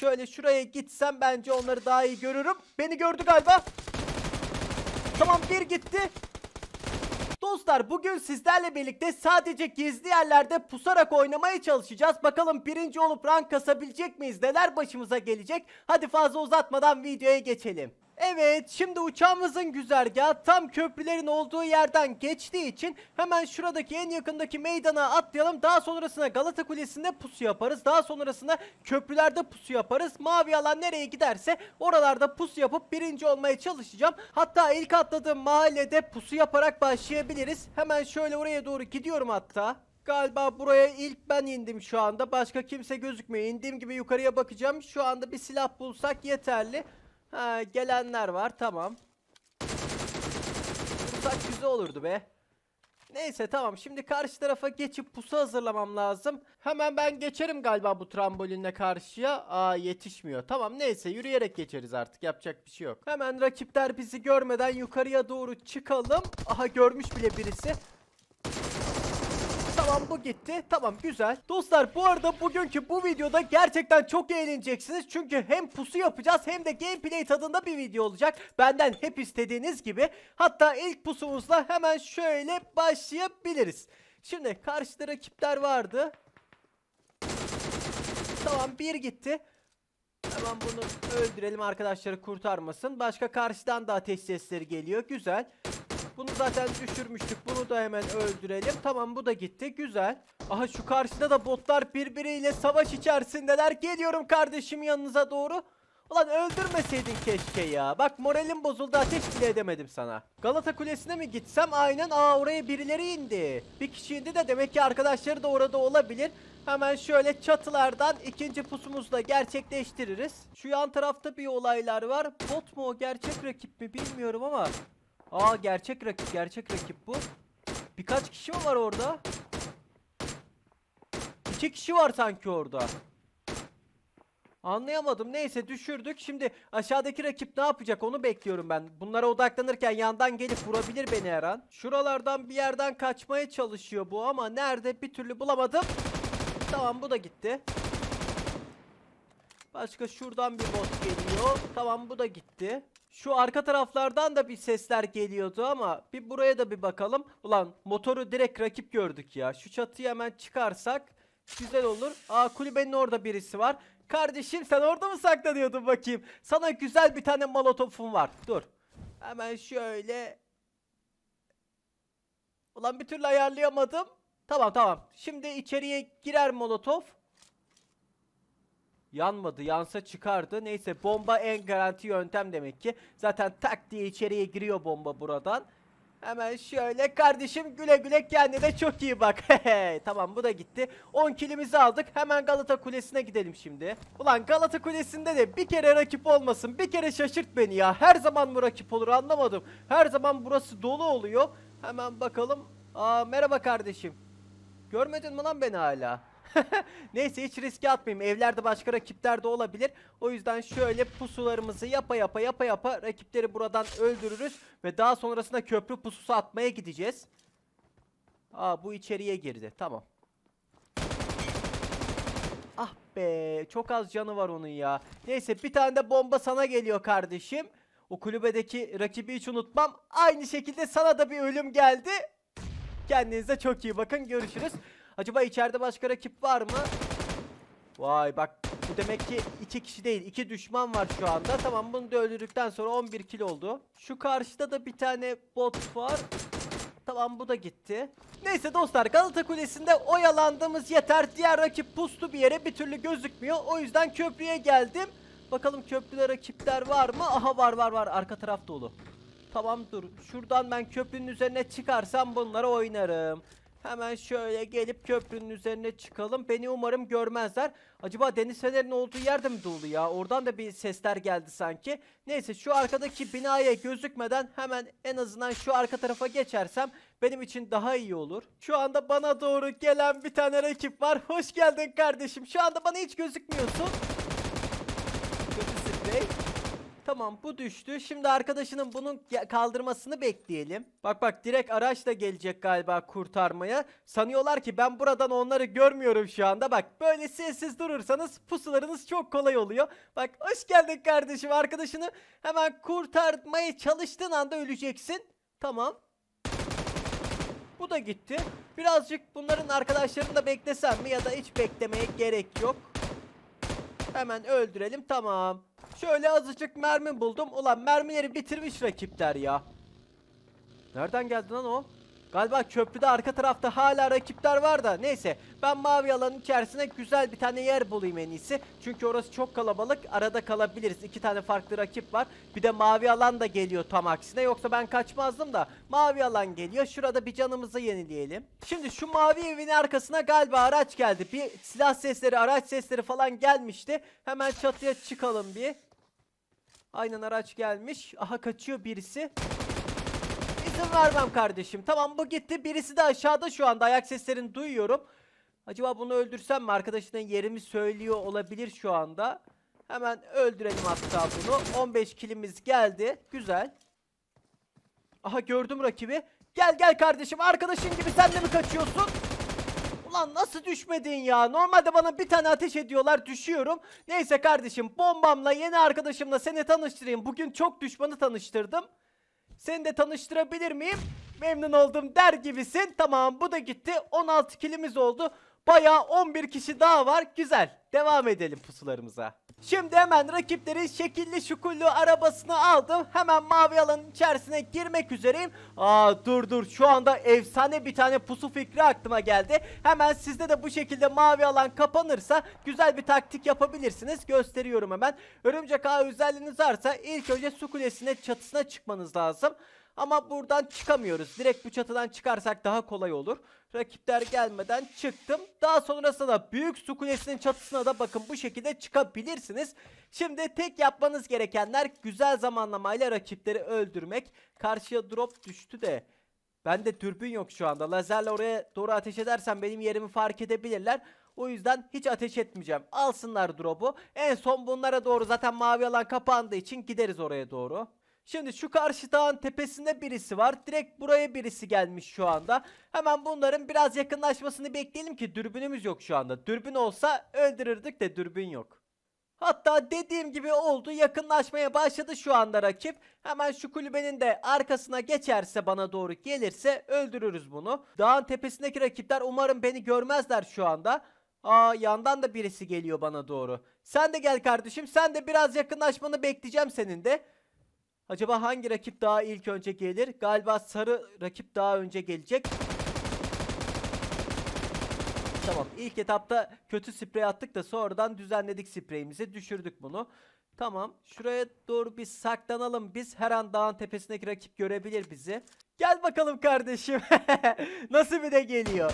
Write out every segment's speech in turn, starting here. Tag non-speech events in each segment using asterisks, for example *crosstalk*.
şöyle şuraya gitsem bence onları daha iyi görürüm. Beni gördü galiba. Tamam bir gitti. Dostlar bugün sizlerle birlikte sadece gizli yerlerde pusarak oynamaya çalışacağız. Bakalım birinci olup rank kasabilecek miyiz? Neler başımıza gelecek? Hadi fazla uzatmadan videoya geçelim. Evet şimdi uçağımızın güzergahı tam köprülerin olduğu yerden geçtiği için hemen şuradaki en yakındaki meydana atlayalım. Daha sonrasında Galata Kulesi'nde pusu yaparız. Daha sonrasında köprülerde pusu yaparız. Mavi alan nereye giderse oralarda pusu yapıp birinci olmaya çalışacağım. Hatta ilk atladığım mahallede pusu yaparak başlayabiliriz. Hemen şöyle oraya doğru gidiyorum hatta. Galiba buraya ilk ben indim şu anda. Başka kimse gözükmüyor. İndiğim gibi yukarıya bakacağım. Şu anda bir silah bulsak yeterli. Ha, gelenler var. Tamam. Bulsak güzel olurdu be. Neyse tamam. Şimdi karşı tarafa geçip pusu hazırlamam lazım. Hemen ben geçerim galiba bu trambolinle karşıya. Aa yetişmiyor. Tamam neyse yürüyerek geçeriz artık. Yapacak bir şey yok. Hemen rakipler bizi görmeden yukarıya doğru çıkalım. Aha görmüş bile birisi. Tamam bu gitti. Tamam güzel. Dostlar bu arada bugünkü bu videoda gerçekten çok eğleneceksiniz. Çünkü hem pusu yapacağız hem de gameplay tadında bir video olacak. Benden hep istediğiniz gibi. Hatta ilk pusumuzla hemen şöyle başlayabiliriz. Şimdi karşıda rakipler vardı. Tamam bir gitti. Hemen bunu öldürelim arkadaşları kurtarmasın. Başka karşıdan da ateş sesleri geliyor. Güzel. Bunu zaten düşürmüştük. Bunu da hemen öldürelim. Tamam bu da gitti. Güzel. Aha şu karşıda da botlar birbiriyle savaş içerisindeler. Geliyorum kardeşim yanınıza doğru. Ulan öldürmeseydin keşke ya. Bak moralim bozuldu ateş bile edemedim sana. Galata Kulesi'ne mi gitsem? Aynen. Aa oraya birileri indi. Bir kişi indi de demek ki arkadaşları da orada olabilir. Hemen şöyle çatılardan ikinci pusumuzu da gerçekleştiririz. Şu yan tarafta bir olaylar var. Bot mu o gerçek rakip mi bilmiyorum ama. Aa gerçek rakip gerçek rakip bu. Birkaç kişi mi var orada? İki kişi var sanki orada. Anlayamadım. Neyse düşürdük. Şimdi aşağıdaki rakip ne yapacak onu bekliyorum ben. Bunlara odaklanırken yandan gelip vurabilir beni her an. Şuralardan bir yerden kaçmaya çalışıyor bu ama nerede bir türlü bulamadım. Tamam bu da gitti. Başka şuradan bir bot geliyor. Tamam bu da gitti. Şu arka taraflardan da bir sesler geliyordu ama bir buraya da bir bakalım. Ulan motoru direkt rakip gördük ya. Şu çatıyı hemen çıkarsak güzel olur. Aa kulübenin orada birisi var. Kardeşim sen orada mı saklanıyordun bakayım? Sana güzel bir tane molotofum var. Dur. Hemen şöyle. Ulan bir türlü ayarlayamadım. Tamam tamam. Şimdi içeriye girer molotof. Yanmadı. Yansa çıkardı. Neyse bomba en garanti yöntem demek ki. Zaten tak diye içeriye giriyor bomba buradan. Hemen şöyle kardeşim güle güle kendine çok iyi bak. *laughs* tamam bu da gitti. 10 kilimizi aldık. Hemen Galata Kulesi'ne gidelim şimdi. Ulan Galata Kulesi'nde de bir kere rakip olmasın. Bir kere şaşırt beni ya. Her zaman mı rakip olur anlamadım. Her zaman burası dolu oluyor. Hemen bakalım. Aa merhaba kardeşim. Görmedin mi lan beni hala? *laughs* Neyse hiç riske atmayayım. Evlerde başka rakipler de olabilir. O yüzden şöyle pusularımızı yapa yapa yapa yapa rakipleri buradan öldürürüz. Ve daha sonrasında köprü pususu atmaya gideceğiz. Aa bu içeriye girdi. Tamam. Ah be çok az canı var onun ya. Neyse bir tane de bomba sana geliyor kardeşim. O kulübedeki rakibi hiç unutmam. Aynı şekilde sana da bir ölüm geldi. Kendinize çok iyi bakın. Görüşürüz. Acaba içeride başka rakip var mı? Vay bak bu demek ki iki kişi değil iki düşman var şu anda. Tamam bunu da öldürdükten sonra 11 kill oldu. Şu karşıda da bir tane bot var. Tamam bu da gitti. Neyse dostlar Galata Kulesi'nde oyalandığımız yeter. Diğer rakip pustu bir yere bir türlü gözükmüyor. O yüzden köprüye geldim. Bakalım köprüde rakipler var mı? Aha var var var arka taraf dolu. Tamam dur. Şuradan ben köprünün üzerine çıkarsam bunları oynarım. Hemen şöyle gelip köprünün üzerine çıkalım. Beni umarım görmezler. Acaba deniz fenerinin olduğu yerde mi dolu ya? Oradan da bir sesler geldi sanki. Neyse şu arkadaki binaya gözükmeden hemen en azından şu arka tarafa geçersem benim için daha iyi olur. Şu anda bana doğru gelen bir tane rakip var. Hoş geldin kardeşim. Şu anda bana hiç gözükmüyorsun. Kötü sprey. Tamam bu düştü. Şimdi arkadaşının bunun kaldırmasını bekleyelim. Bak bak direkt araçla gelecek galiba kurtarmaya. Sanıyorlar ki ben buradan onları görmüyorum şu anda. Bak böyle sessiz durursanız pusularınız çok kolay oluyor. Bak hoş geldin kardeşim. Arkadaşını hemen kurtarmaya çalıştığın anda öleceksin. Tamam. Bu da gitti. Birazcık bunların arkadaşlarını da beklesem mi ya da hiç beklemeye gerek yok. Hemen öldürelim tamam. Şöyle azıcık mermi buldum. Ulan mermileri bitirmiş rakipler ya. Nereden geldi lan o? Galiba köprüde arka tarafta hala rakipler var da neyse ben mavi alanın içerisine güzel bir tane yer bulayım en iyisi. Çünkü orası çok kalabalık arada kalabiliriz. İki tane farklı rakip var. Bir de mavi alan da geliyor tam aksine yoksa ben kaçmazdım da mavi alan geliyor. Şurada bir canımızı yenileyelim. Şimdi şu mavi evin arkasına galiba araç geldi. Bir silah sesleri araç sesleri falan gelmişti. Hemen çatıya çıkalım bir. Aynen araç gelmiş. Aha kaçıyor birisi. İzin vermem kardeşim. Tamam bu gitti. Birisi de aşağıda şu anda. Ayak seslerini duyuyorum. Acaba bunu öldürsem mi? Arkadaşının yerimi söylüyor olabilir şu anda. Hemen öldürelim hatta bunu. 15 kilimiz geldi. Güzel. Aha gördüm rakibi. Gel gel kardeşim. Arkadaşın gibi sen de mi kaçıyorsun? Ulan nasıl düşmedin ya? Normalde bana bir tane ateş ediyorlar düşüyorum. Neyse kardeşim bombamla yeni arkadaşımla seni tanıştırayım. Bugün çok düşmanı tanıştırdım. Seni de tanıştırabilir miyim? Memnun oldum der gibisin. Tamam bu da gitti. 16 kilimiz oldu. Bayağı 11 kişi daha var. Güzel. Devam edelim pusularımıza. Şimdi hemen rakiplerin şekilli şukullu arabasını aldım. Hemen mavi alanın içerisine girmek üzereyim. Aa dur dur şu anda efsane bir tane pusu fikri aklıma geldi. Hemen sizde de bu şekilde mavi alan kapanırsa güzel bir taktik yapabilirsiniz. Gösteriyorum hemen. Örümcek ağ özelliğiniz varsa ilk önce su kulesine çatısına çıkmanız lazım. Ama buradan çıkamıyoruz. Direkt bu çatıdan çıkarsak daha kolay olur. Rakipler gelmeden çıktım. Daha sonrasında da büyük su kulesinin çatısına da bakın bu şekilde çıkabilirsiniz. Şimdi tek yapmanız gerekenler güzel zamanlamayla rakipleri öldürmek. Karşıya drop düştü de. Bende dürbün yok şu anda. Lazerle oraya doğru ateş edersem benim yerimi fark edebilirler. O yüzden hiç ateş etmeyeceğim. Alsınlar drop'u. En son bunlara doğru zaten mavi alan kapandığı için gideriz oraya doğru. Şimdi şu karşı dağın tepesinde birisi var. Direkt buraya birisi gelmiş şu anda. Hemen bunların biraz yakınlaşmasını bekleyelim ki dürbünümüz yok şu anda. Dürbün olsa öldürürdük de dürbün yok. Hatta dediğim gibi oldu yakınlaşmaya başladı şu anda rakip. Hemen şu kulübenin de arkasına geçerse bana doğru gelirse öldürürüz bunu. Dağın tepesindeki rakipler umarım beni görmezler şu anda. Aa yandan da birisi geliyor bana doğru. Sen de gel kardeşim sen de biraz yakınlaşmanı bekleyeceğim senin de. Acaba hangi rakip daha ilk önce gelir? Galiba sarı rakip daha önce gelecek. Tamam ilk etapta kötü sprey attık da sonradan düzenledik spreyimizi düşürdük bunu. Tamam şuraya doğru bir saklanalım biz her an dağın tepesindeki rakip görebilir bizi. Gel bakalım kardeşim *laughs* nasıl bir de geliyor.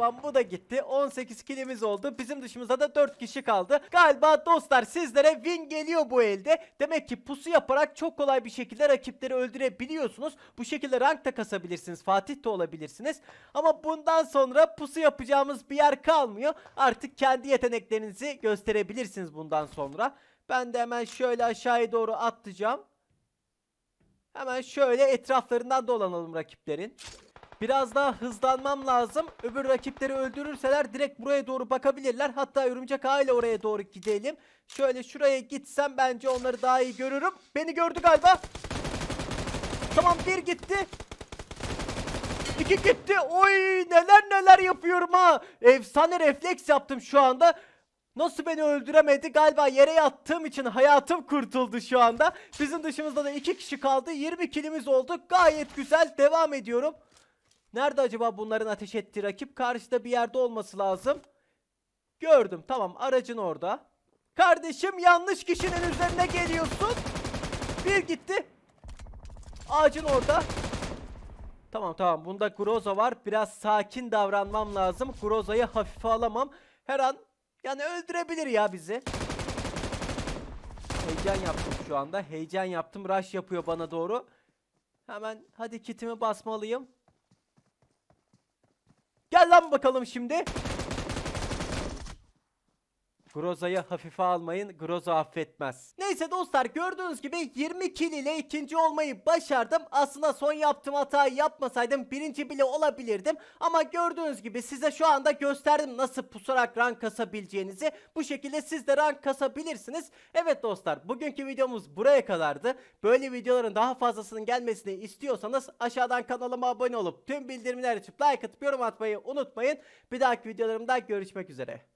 Tamam bu da gitti. 18 kilimiz oldu. Bizim dışımızda da 4 kişi kaldı. Galiba dostlar sizlere win geliyor bu elde. Demek ki pusu yaparak çok kolay bir şekilde rakipleri öldürebiliyorsunuz. Bu şekilde rank da kasabilirsiniz. Fatih de olabilirsiniz. Ama bundan sonra pusu yapacağımız bir yer kalmıyor. Artık kendi yeteneklerinizi gösterebilirsiniz bundan sonra. Ben de hemen şöyle aşağıya doğru atlayacağım. Hemen şöyle etraflarından dolanalım rakiplerin. Biraz daha hızlanmam lazım. Öbür rakipleri öldürürseler direkt buraya doğru bakabilirler. Hatta örümcek ağ ile oraya doğru gidelim. Şöyle şuraya gitsem bence onları daha iyi görürüm. Beni gördü galiba. Tamam bir gitti. İki gitti. Oy neler neler yapıyorum ha. Efsane refleks yaptım şu anda. Nasıl beni öldüremedi? Galiba yere yattığım için hayatım kurtuldu şu anda. Bizim dışımızda da iki kişi kaldı. 20 kilimiz oldu. Gayet güzel. Devam ediyorum. Nerede acaba bunların ateş ettiği rakip? Karşıda bir yerde olması lazım. Gördüm. Tamam aracın orada. Kardeşim yanlış kişinin üzerine geliyorsun. Bir gitti. Ağacın orada. Tamam tamam bunda Groza var. Biraz sakin davranmam lazım. Groza'yı hafife alamam. Her an yani öldürebilir ya bizi. Heyecan yaptım şu anda. Heyecan yaptım. Rush yapıyor bana doğru. Hemen hadi kitimi basmalıyım. Gel lan bakalım şimdi. Groza'yı hafife almayın. Groza affetmez. Neyse dostlar gördüğünüz gibi 20 kill ile ikinci olmayı başardım. Aslında son yaptığım hatayı yapmasaydım birinci bile olabilirdim. Ama gördüğünüz gibi size şu anda gösterdim nasıl pusarak rank kasabileceğinizi. Bu şekilde siz de rank kasabilirsiniz. Evet dostlar bugünkü videomuz buraya kadardı. Böyle videoların daha fazlasının gelmesini istiyorsanız aşağıdan kanalıma abone olup tüm bildirimleri açıp like atıp yorum atmayı unutmayın. Bir dahaki videolarımda görüşmek üzere.